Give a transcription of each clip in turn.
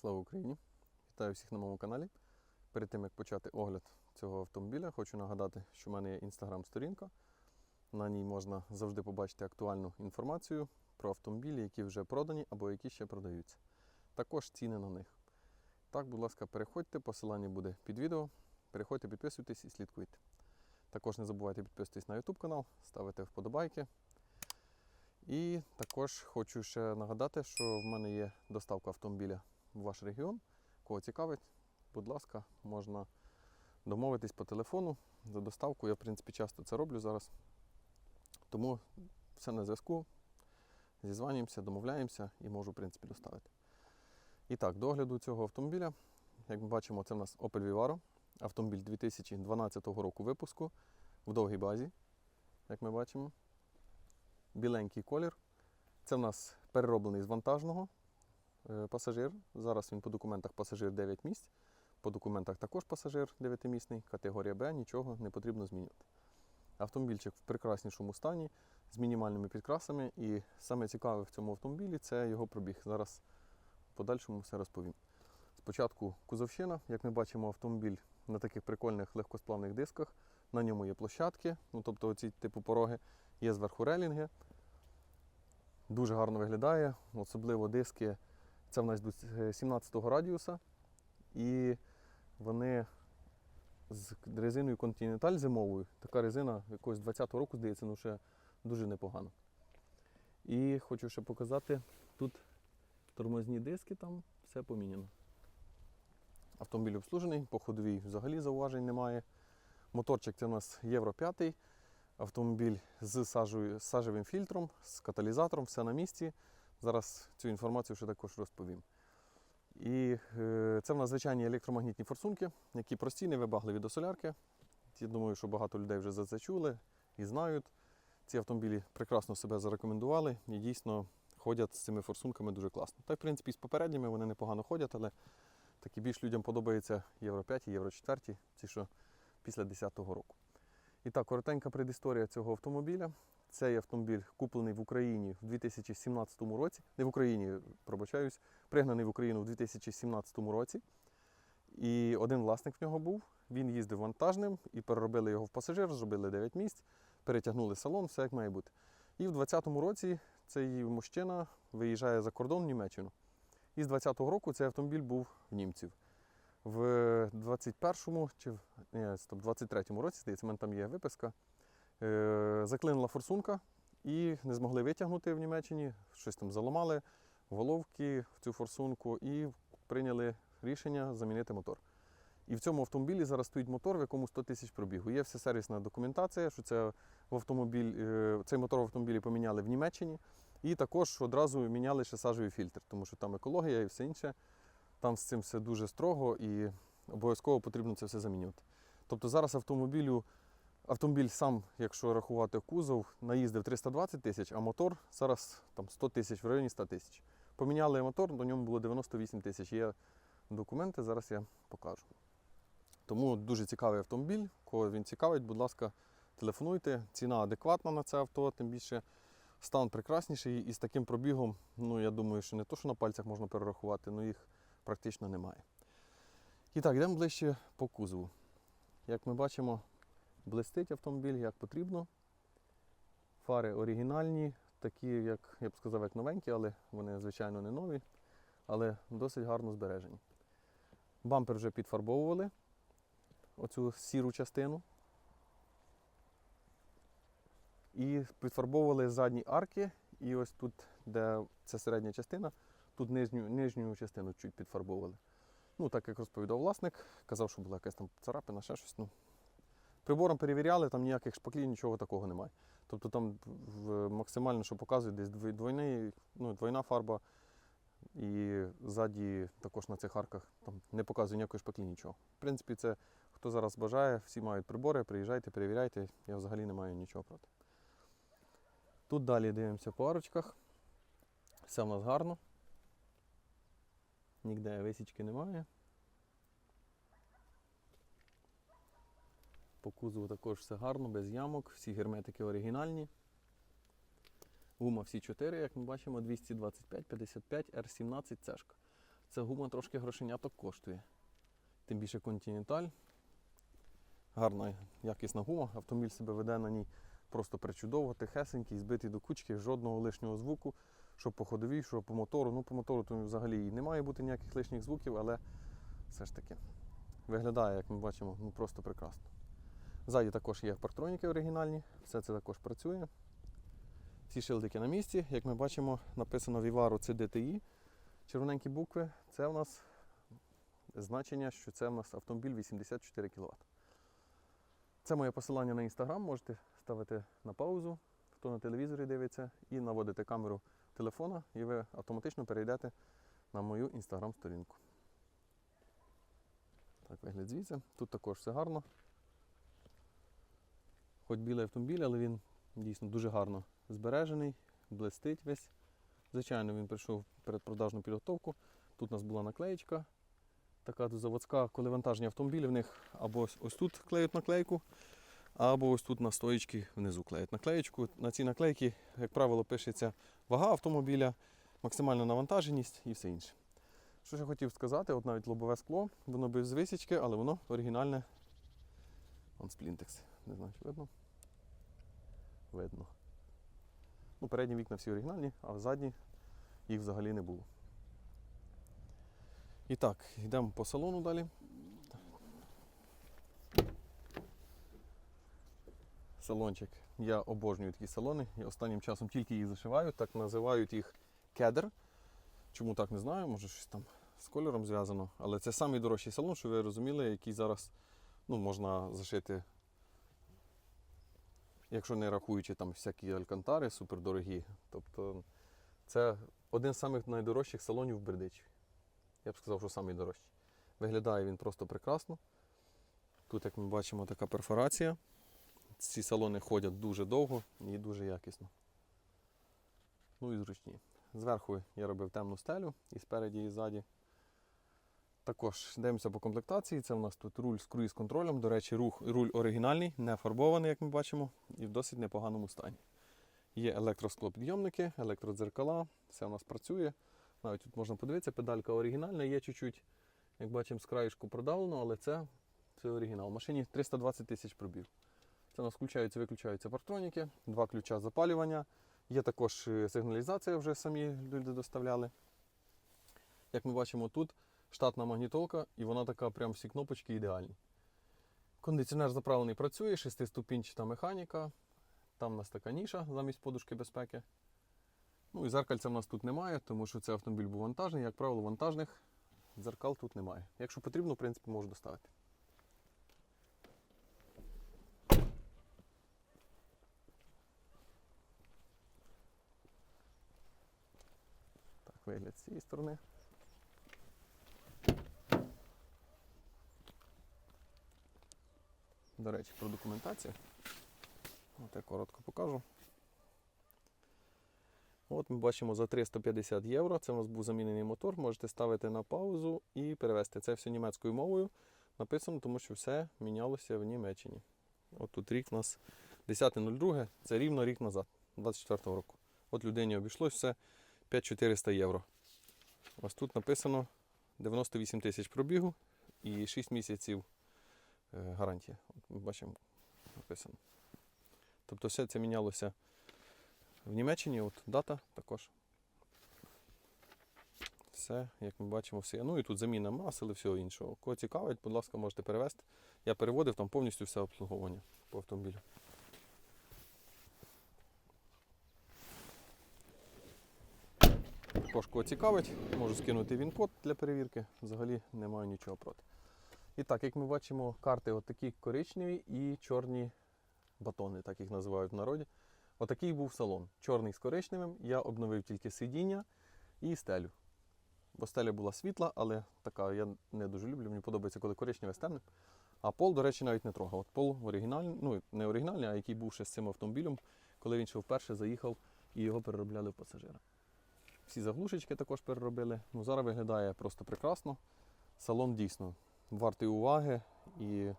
Слава Україні! Вітаю всіх на моєму каналі. Перед тим як почати огляд цього автомобіля, хочу нагадати, що в мене є інстаграм-сторінка. На ній можна завжди побачити актуальну інформацію про автомобілі, які вже продані або які ще продаються. Також ціни на них. Так, будь ласка, переходьте, посилання буде під відео. Переходьте, підписуйтесь і слідкуйте. Також не забувайте підписуватись на YouTube канал, ставити вподобайки. І також хочу ще нагадати, що в мене є доставка автомобіля ваш регіон. Кого цікавить, будь ласка, можна домовитись по телефону за доставку. Я, в принципі, часто це роблю зараз. Тому все на зв'язку. Зізванюємося, домовляємося і можу, в принципі, доставити. І так, до огляду цього автомобіля. Як ми бачимо, це в нас Opel Vivaro. Автомобіль 2012 року випуску в довгій базі, як ми бачимо. Біленький колір. Це в нас перероблений з вантажного пасажир. Зараз він по документах пасажир 9 місць. По документах також пасажир 9-місний, категорія Б, нічого не потрібно змінювати. Автомобільчик в прекраснішому стані, з мінімальними підкрасами. І саме цікаве в цьому автомобілі це його пробіг. Зараз в подальшому все розповім. Спочатку кузовщина, як ми бачимо, автомобіль на таких прикольних легкосплавних дисках. На ньому є площадки, ну тобто оці типу пороги, є зверху релінги. Дуже гарно виглядає, особливо диски. Це в нас йдуть 17-го радіуса. І вони з резиною Continental зимовою. Така резина якогось 20-го року, здається, ну ще дуже непогано. І хочу ще показати, тут тормозні диски, там все поміняно. Автомобіль обслужений, по ходовій взагалі зауважень немає. Моторчик це у нас Євро 5. Автомобіль з сажевим фільтром, з каталізатором, все на місці. Зараз цю інформацію ще також розповім. І е, це в нас звичайні електромагнітні форсунки, які прості, невибагливі до солярки. Я думаю, що багато людей вже за це чули і знають. Ці автомобілі прекрасно себе зарекомендували і дійсно ходять з цими форсунками дуже класно. Та в принципі з попередніми вони непогано ходять, але такі більш людям подобаються Євро 5 і Євро 4, ті, що після 10-го року. І так, коротенька предісторія цього автомобіля. Цей автомобіль куплений в Україні в 2017 році. Не в Україні, пробачаюсь, пригнаний в Україну в 2017 році. І один власник в нього був. Він їздив вантажним і переробили його в пасажир, зробили 9 місць, перетягнули салон, все як має бути. І в 2020 році цей мужчина виїжджає за кордон в Німеччину. І з 2020 року цей автомобіль був в німців. В 21-му чи в- ні, 23-му році, здається, в мене там є виписка. Е, заклинила форсунка і не змогли витягнути в Німеччині. Щось там заламали головки в цю форсунку і прийняли рішення замінити мотор. І в цьому автомобілі зараз стоїть мотор, в якому 100 тисяч пробігу. Є вся сервісна документація, що це в автомобіль, е, цей мотор в автомобілі поміняли в Німеччині. І також одразу міняли ще сажовий фільтр, тому що там екологія і все інше. Там з цим все дуже строго і обов'язково потрібно це все замінювати. Тобто зараз автомобілю, автомобіль сам, якщо рахувати кузов, наїздив 320 тисяч, а мотор зараз там 100 тисяч в районі 100 тисяч. Поміняли мотор, до ньому було 98 тисяч. Є документи, зараз я покажу. Тому дуже цікавий автомобіль. Кого він цікавить, будь ласка, телефонуйте. Ціна адекватна на це авто, тим більше стан прекрасніший. І з таким пробігом, ну я думаю, що не то, що на пальцях можна перерахувати, але їх практично немає. І так, йдемо ближче по кузову. Як ми бачимо, блистить автомобіль як потрібно. Фари оригінальні, такі, як я б сказав, як новенькі, але вони, звичайно, не нові, але досить гарно збережені. Бампер вже підфарбовували оцю сіру частину. І підфарбовували задні арки. І ось тут, де це середня частина, тут нижню, нижню частину чуть підфарбовували. Ну, так як розповідав власник, казав, що була якась там царапина, ще щось. Ну. Прибором перевіряли, там ніяких шпаклів, нічого такого немає. Тобто там максимально, що показує, десь двойний, ну, двойна фарба. І ззаді також на цих арках там не показує ніякої шпаклі, нічого. В принципі, це хто зараз бажає, всі мають прибори, приїжджайте, перевіряйте, я взагалі не маю нічого проти. Тут далі дивимося по арочках. Все в нас гарно. Ніде висічки немає. По кузову також все гарно, без ямок, всі герметики оригінальні. Гума всі 4, як ми бачимо, 225, 55, R17 цешка. Ця гума трошки грошеняток коштує. Тим більше Continental. Гарна якісна гума. Автомобіль себе веде на ній просто причудово, тихесенький, збитий до кучки, жодного лишнього звуку, що по ходовій, що по мотору. Ну, по мотору то взагалі і не має бути ніяких лишніх звуків, але все ж таки виглядає, як ми бачимо, ну просто прекрасно. Ззаді також є парктроніки оригінальні, все це також працює. Всі шилдики на місці. Як ми бачимо, написано Vivaro CDTI. Червоненькі букви. Це у нас значення, що це у нас автомобіль 84 кВт. Це моє посилання на інстаграм. Можете ставити на паузу, хто на телевізорі дивиться, і наводити камеру телефона, і ви автоматично перейдете на мою інстаграм-сторінку. Так, вигляд звідси. Тут також все гарно. Хоч білий автомобіль, але він дійсно дуже гарно збережений, блистить весь. Звичайно, він прийшов передпродажну підготовку. Тут у нас була наклеєчка, така заводська, коли вантажні автомобілі, в них або ось, тут клеють наклейку, або ось тут на стоїчці внизу клеють наклеєчку. На цій наклейці, як правило, пишеться вага автомобіля, максимальна навантаженість і все інше. Що ж я хотів сказати, от навіть лобове скло, воно без висічки, але воно оригінальне. Вон сплінтекс. Не знаю, чи видно. Видно. Ну, передні вікна всі оригінальні, а задні їх взагалі не було. І так, йдемо по салону далі. Салончик. Я обожнюю такі салони. І останнім часом тільки їх зашиваю, так називають їх кедр. Чому так не знаю, може щось там з кольором зв'язано. Але це найдорожчий салон, щоб ви розуміли, який зараз ну, можна зашити якщо не рахуючи там всякі алькантари супердорогі. Тобто це один з самих найдорожчих салонів в Бердичеві. Я б сказав, що найдорожчий. Виглядає він просто прекрасно. Тут, як ми бачимо, така перфорація. Ці салони ходять дуже довго і дуже якісно. Ну і зручні. Зверху я робив темну стелю і спереді, і ззаді. Також дивимося по комплектації. Це у нас тут руль з круїз-контролем. До речі, рух, руль оригінальний, не фарбований, як ми бачимо, і в досить непоганому стані. Є електросклопідйомники, електродзеркала, все у нас працює. Навіть тут можна подивитися, педалька оригінальна, є чуть-чуть, як бачимо, з краєшку продавлено, але це, це оригінал. В машині 320 тисяч пробів. Це у нас включаються, виключаються партроніки, два ключа запалювання. Є також е, сигналізація, вже самі люди доставляли. Як ми бачимо тут, штатна магнітолка, і вона така, прям всі кнопочки ідеальні. Кондиціонер заправлений працює, шестиступінчата механіка. Там у нас така ніша замість подушки безпеки. Ну і зеркальця в нас тут немає, тому що це автомобіль був вантажний. Як правило, вантажних дзеркал тут немає. Якщо потрібно, в принципі, можу доставити. Так, вигляд з цієї сторони. До речі, про документацію. От я коротко покажу. От ми бачимо за 350 євро. Це у нас був замінений мотор. Можете ставити на паузу і перевести. Це все німецькою мовою написано, тому що все мінялося в Німеччині. От тут рік у нас 10.02, це рівно рік назад, 24 року. От людині обійшлось все 5400 євро. Ось тут написано 98 тисяч пробігу і 6 місяців гарантія. От ми бачимо, написано. Тобто все це мінялося в Німеччині, от дата також. Все, як ми бачимо, все. Ну і тут заміна масел і всього іншого. Кого цікавить, будь ласка, можете перевезти. Я переводив там повністю все обслуговування по автомобілю. Також кого цікавить, можу скинути він-код для перевірки. Взагалі не маю нічого проти. І так, як ми бачимо, карти отакі коричневі і чорні батони, так їх називають в народі. Отакий був салон. Чорний з коричневим. Я обновив тільки сидіння і стелю. Бо стеля була світла, але така я не дуже люблю. Мені подобається, коли коричневе з темним. А пол, до речі, навіть не трогав. От пол оригінальний, ну не оригінальний, а який був ще з цим автомобілем, коли він ще вперше заїхав і його переробляли в пасажира. Всі заглушечки також переробили. Ну, зараз виглядає просто прекрасно. Салон дійсно вартий уваги і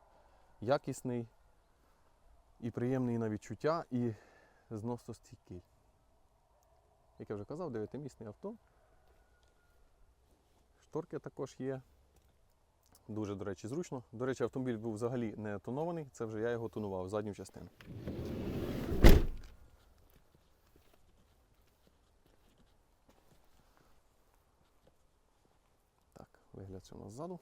якісний, і приємний на відчуття, і зносостійкий. Як я вже казав, 9-місний авто. Шторки також є. Дуже, до речі, зручно. До речі, автомобіль був взагалі не тонований, це вже я його тонував, задню частину. Так, вигляд у нас ззаду.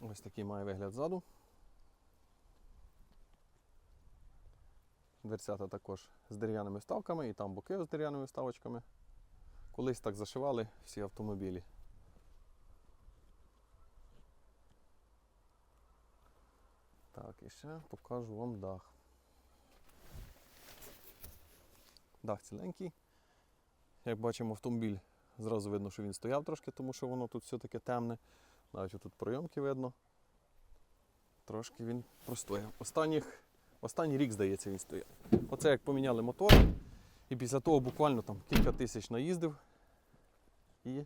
Ось такий має вигляд ззаду. Дверцята також з дерев'яними вставками, і там боки з дерев'яними вставочками. Колись так зашивали всі автомобілі. Так, і ще покажу вам дах. Дах ціленький. Як бачимо, автомобіль зразу видно, що він стояв трошки, тому що воно тут все таке темне. Навіть тут пройомки видно. Трошки він простояв. Останніх, останній рік, здається, він стояв. Оце як поміняли мотор. І після того буквально там кілька тисяч наїздив. І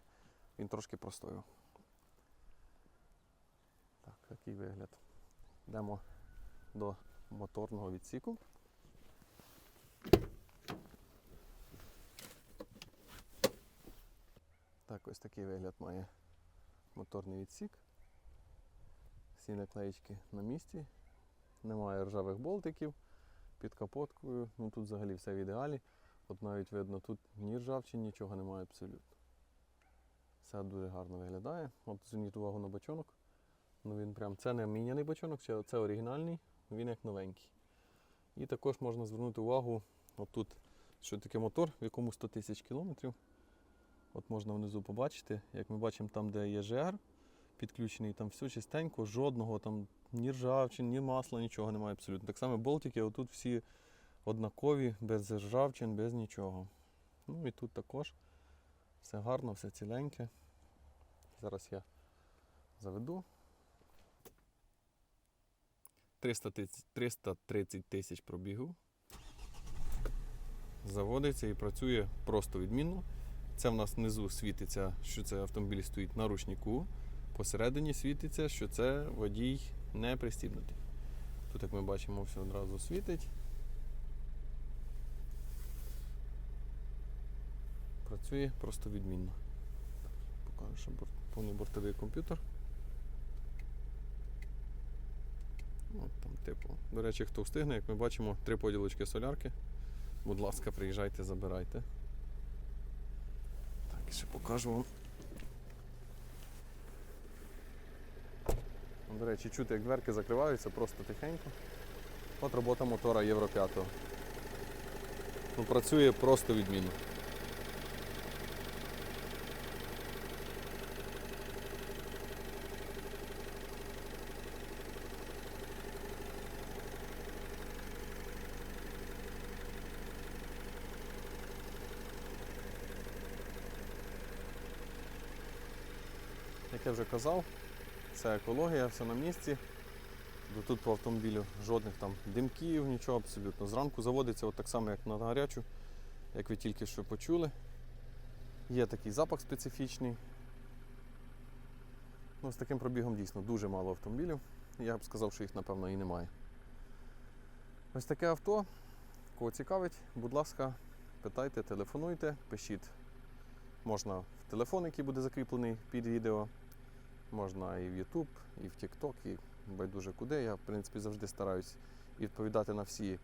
він трошки простояв. Так, такий вигляд. Йдемо до моторного відсіку. Так, ось такий вигляд має моторний відсік. Всі наклеїчки на місці. Немає ржавих болтиків під капоткою. Ну тут взагалі все в ідеалі. От навіть видно, тут ні ржавчин, нічого немає абсолютно. Все дуже гарно виглядає. От зверніть увагу на бачонок. Ну він прям це не міняний бачонок, це оригінальний, він як новенький. І також можна звернути увагу, отут, що таке мотор, в якому 100 тисяч кілометрів. От можна внизу побачити, як ми бачимо, там, де є ЖР підключений, там все чистенько, жодного там ні ржавчин, ні масла, нічого немає абсолютно. Так само болтики, отут всі однакові, без ржавчин, без нічого. Ну і тут також все гарно, все ціленьке. Зараз я заведу. 330 тисяч пробігу. Заводиться і працює просто відмінно. Це в нас внизу світиться, що це автомобіль стоїть на ручнику. Посередині світиться, що це водій не пристібнутий. Тут, як ми бачимо, все одразу світить. Працює просто відмінно. Покажу, що повний бортовий комп'ютер. От там, типу. До речі, хто встигне, як ми бачимо, три поділочки солярки. Будь ласка, приїжджайте, забирайте. Так, ще покажу вам. До речі, чути, як дверки закриваються просто тихенько. От робота мотора Євро 5. Ну, працює просто відмінно. Як я вже казав, це екологія, все на місці. Тут по автомобілю жодних там димків, нічого абсолютно. Зранку заводиться от так само, як на гарячу, як ви тільки що почули. Є такий запах специфічний. Ну, з таким пробігом дійсно дуже мало автомобілів. Я б сказав, що їх, напевно, і немає. Ось таке авто. Кого цікавить, будь ласка, питайте, телефонуйте, пишіть. Можна в телефон, який буде закріплений під відео. Можна і в YouTube, і в TikTok, і байдуже куди. Я, в принципі, завжди стараюсь відповідати на всі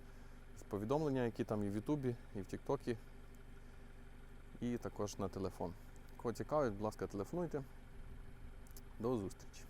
повідомлення, які там і в Ютубі, і в Тіктокі, і також на телефон. Кого цікавить, будь ласка, телефонуйте. До зустрічі!